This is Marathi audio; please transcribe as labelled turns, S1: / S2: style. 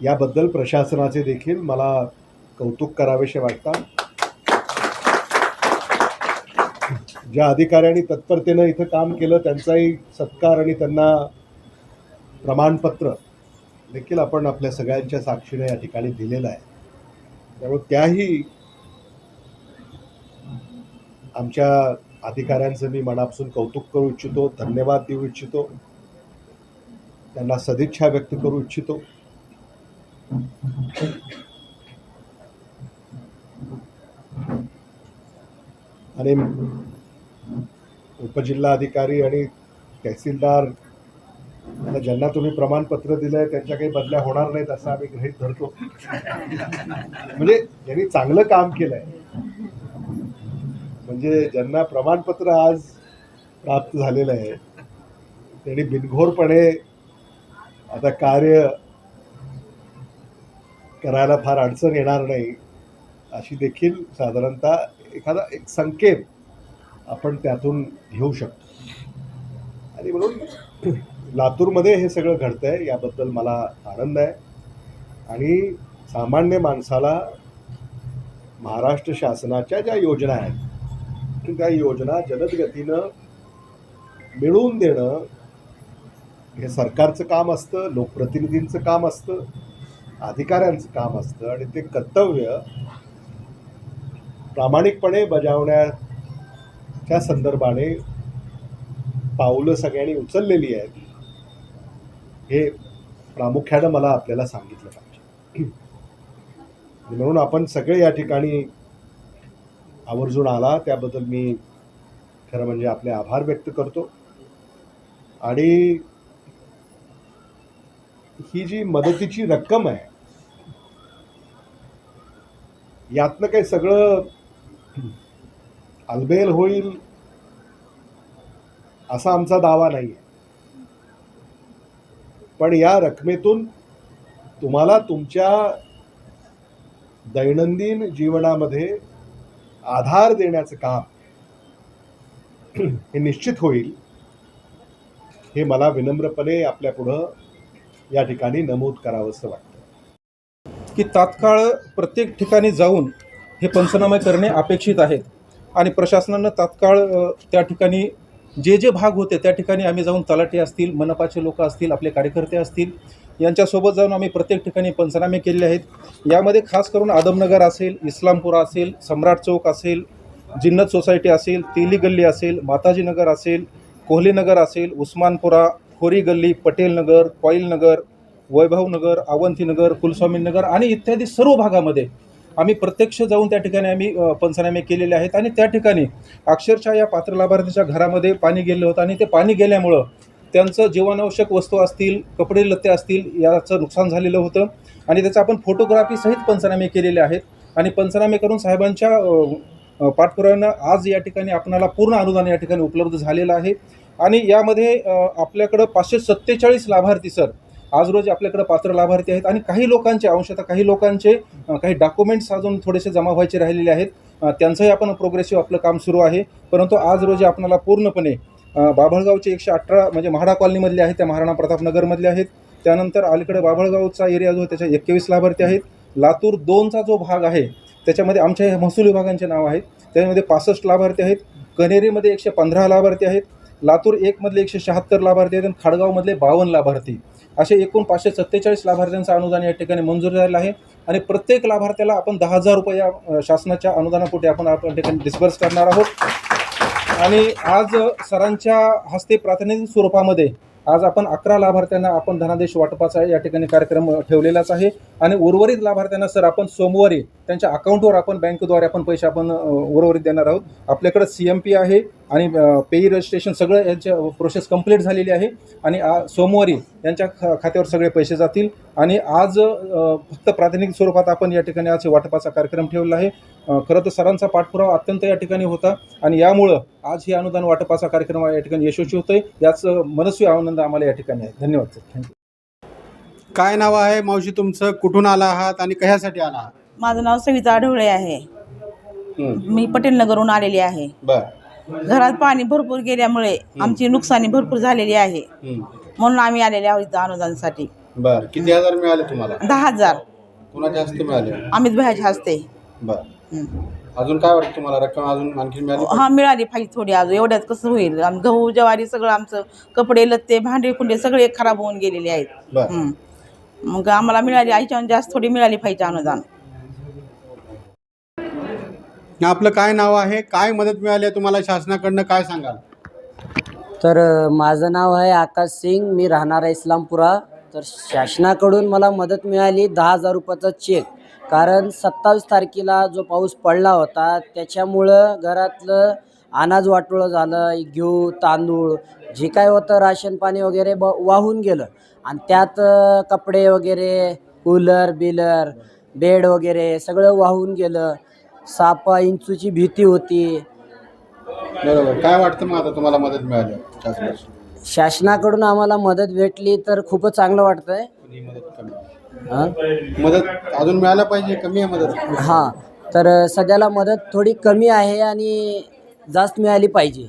S1: याबद्दल प्रशासनाचे देखील मला कौतुक करावेसे वाटतात. ज्या अधिकाऱ्यांनी तत्परतेनं इथं काम केलं त्यांचाही सत्कार आणि त्यांना प्रमाणपत्र देखील आपण आपल्या सगळ्यांच्या साक्षीने या ठिकाणी दिलेलं आहे. त्यामुळे त्याही आमच्या अधिकाऱ्यांचं मी मनापासून कौतुक करू इच्छितो धन्यवाद देऊ इच्छितो. त्यांना सदिच्छा व्यक्त करू इच्छितो. आणि उपजिल्हाधिकारी आणि तहसीलदार ज्यांना तुम्ही प्रमाणपत्र दिलंय त्यांच्या काही बदल्या होणार नाहीत असं आम्ही गृहीत धरतो. म्हणजे ज्यांनी चांगलं काम केलंय म्हणजे ज्यांना प्रमाणपत्र आज प्राप्त झालेलं आहे त्यांनी बिनघोरपणे आता कार्य करायला फार अडचण येणार नाही. अशी देखील साधारणतः एखादा एक संकेत आपण त्यातून घेऊ शकतो. आणि म्हणून लातूरमध्ये हे सगळं घडतं आहे याबद्दल मला आनंद आहे. आणि सामान्य माणसाला महाराष्ट्र शासनाच्या ज्या योजना आहेत त्या योजना जलद गतीनं मिळवून देणं हे सरकारचं काम असतं लोकप्रतिनिधींचं काम असतं. अधिकाऱ्यांचं काम असतं आणि ते कर्तव्य प्रामाणिकपणे बजावण्याच्या संदर्भाने पावलं सगळ्यांनी उचललेली आहेत. हे प्रामुख्यानं मला आपल्याला सांगितलं पाहिजे. म्हणून आपण सगळे या ठिकाणी आवर्जून आला त्याबद्दल मी खरं म्हणजे आपले आभार व्यक्त करतो. आणि ही जी मदतीची रक्कम आहे यातनं काही सगळं अलबेल होईल असा आमचा दावा नाही आहे पण या रकमेतून तुम्हाला तुमच्या दैनंदिन जीवनामध्ये आधार देण्याचं काम हे निश्चित होईल हे मला विनम्रपणे आपल्यापुढं या ठिकाणी नमूद करावंसं वाटतं.
S2: की तात्काळ प्रत्येक ठिकाणी जाऊन हे पंचनामे करणे अपेक्षित आहेत. आणि प्रशासनानं तात्काळ त्या ठिकाणी जे जे भाग होते त्या ठिकाणी आम्ही जाऊन तलाठी असतील मनपाचे लोक असतील आपले कार्यकर्ते असतील यांच्यासोबत जाऊन आम्ही प्रत्येक ठिकाणी पंचनामे केलेले आहेत. यामध्ये खास करून आदमनगर असेल इस्लामपुरा असेल सम्राट चौक असेल जिन्नत सोसायटी असेल तेली गल्ली असेल माताजी नगर असेल कोहलीनगर असेल उस्मानपुरा खोरी गल्ली पटेलनगर कॉईलनगर वैभवनगर अवंतीनगर कुलस्वामीनगर आणि इत्यादी सर्व भागामध्ये आम्ही प्रत्यक्ष जाऊन त्या ठिकाणी आम्ही पंचनामे केलेले आहेत आणि त्या ठिकाणी अक्षरशः या पात्र लाभार्थीच्या घरामध्ये पाणी गेलं होतं आणि ते पाणी गेल्यामुळं त्यांचं जीवनावश्यक वस्तू असतील कपडे लत्ते असतील याचं नुकसान झालेलं होतं आणि त्याचं आपण फोटोग्राफीसहित पंचनामे केलेले आहेत आणि पंचनामे करून साहेबांच्या पाठपुराव्यानं आज या ठिकाणी आपणाला पूर्ण अनुदान या ठिकाणी उपलब्ध झालेलं आहे. आणि यामध्ये आपल्याकडं पाचशे सत्तेचाळीस लाभार्थी सर आज रोजी आपल्याकडे पात्र लाभार्थी आहेत आणि काही लोकांचे अंशतः काही लोकांचे काही डॉक्युमेंट्स अजून थोडेसे जमा व्हायचे राहिलेले आहेत. त्यांचंही आपण प्रोग्रेसिव्ह आपलं काम सुरू आहे. परंतु आज रोजी आपल्याला पूर्णपणे बाभळगावचे एकशे अठरा म्हणजे म्हाडा कॉलनीमधले आहेत त्या महाराणा प्रताप नगरमधले आहेत. त्यानंतर अलीकडे बाभळगावचा एरिया जो त्याच्या एकवीस लाभार्थी आहेत. लातूर दोनचा जो भाग आहे त्याच्यामध्ये आमच्या महसूल विभागांचे नाव आहेत. त्याच्यामध्ये पासष्ट लाभार्थी आहेत. कनेरीमध्ये एकशे पंधरा लाभार्थी आहेत. लातूर एकमधले एकशे शहात्तर लाभार्थी आहेत आणि खाडगावमधले बावन्न लाभार्थी. असे एकूण पाचशे सत्तेचाळीस लाभार्थ्यांचं अनुदान या ठिकाणी मंजूर झालेलं आहे. आणि प्रत्येक लाभार्थ्याला आपण दहा हजार रुपये या शासनाच्या अनुदानापोटी आपण आपण ठिकाणी डिस्बर्स करणार आहोत. आणि आज सरांच्या हस्ते प्रातिनिधिक स्वरूपामध्ये आज आपण अकरा लाभार्थ्यांना आपण धनादेश वाटपाचा या ठिकाणी कार्यक्रम ठेवलेलाच आहे. आणि उर्वरित लाभार्थ्यांना सर आपण सोमवारी त्यांच्या अकाउंटवर आपण बँकेद्वारे आपण पैसे आपण उर्वरित देणार आहोत. आपल्याकडे सी एम पी आहे. आणि पेई रजिस्ट्रेशन सगळं यांच्या प्रोसेस कंप्लीट झालेली आहे. आणि आ सोमवारी यांच्या ख खात्यावर सगळे पैसे जातील. आणि आज फक्त प्रातिनिधिक स्वरूपात आपण या ठिकाणी आज वाटपाचा कार्यक्रम ठेवला आहे. खरं तर सरांचा पाठपुरावा अत्यंत या ठिकाणी होता. आणि यामुळं आज हे अनुदान वाटपाचा कार्यक्रम या ठिकाणी यशस्वी होतोय. याचं मनस्वी आनंद आम्हाला या ठिकाणी आहे. धन्यवाद सर. थँक्यू
S3: काय नाव आहे? मावशी तुमचं? कुठून आला आहात आणि कशासाठी आला आहात?
S4: माझं नाव सविता आढवळे आहे. मी पटेलनगरहून आलेली आहे.
S3: बर.
S4: घरात पाणी भरपूर गेल्यामुळे आमची नुकसानी भरपूर झालेली आहे. म्हणून आम्ही आलेले आहोत इथं अनुदानासाठी.
S3: बर. किती हजार मिळाले तुम्हाला?
S4: दहा हजार.
S3: कुणाच्या हस्ते मिळाले?
S4: अमित भयाचे हस्ते.
S3: बर. अजून काय वाटतं तुम्हाला? रक्कम अजून आणखी मिळाली
S4: हा मिळाली पाहिजे थोडी अजून. एवढ्यात कसं होईल? आम- गहू ज्वारी सगळं आमचं कपडे लत्ते भांडे कुंडे सगळे खराब होऊन गेलेले आहेत.
S3: बर.
S4: मग आम्हाला मिळाली आईच्या जास्त थोडी मिळाली पाहिजे अनुदान.
S3: आपलं काय नाव आहे? काय मदत मिळाली आहे तुम्हाला शासनाकडनं? काय सांगाल?
S5: तर माझं नाव आहे आकाश सिंग. मी राहणार आहे इस्लामपुरा. तर शासनाकडून मला मदत मिळाली दहा हजार रुपयाचा चेक कारण सत्तावीस तारखेला जो पाऊस पडला होता त्याच्यामुळं घरातलं अनाज वाटोळं झालं घेऊ तांदूळ जे काय होतं राशन पाणी वगैरे ब वाहून गेलं. आणि त्यात कपडे वगैरे कूलर बिलर बेड वगैरे सगळं वाहून गेलं. सापा इंचूची भीती होती.
S3: बरोबर. काय वाटतं मग आता तुम्हाला मदत मिळाली? शासनाची?
S5: शासनाकडून आम्हाला मदत भेटली तर खूपच चांगलं वाटतंय.
S3: पण ही मदत कमी? आहे.
S5: हां?
S3: मदत अजून मिळायला पाहिजे कमी आहे मदत?
S5: हां. तर सध्याला मदत थोडी कमी आहे आणि जास्त मिळाली पाहिजे.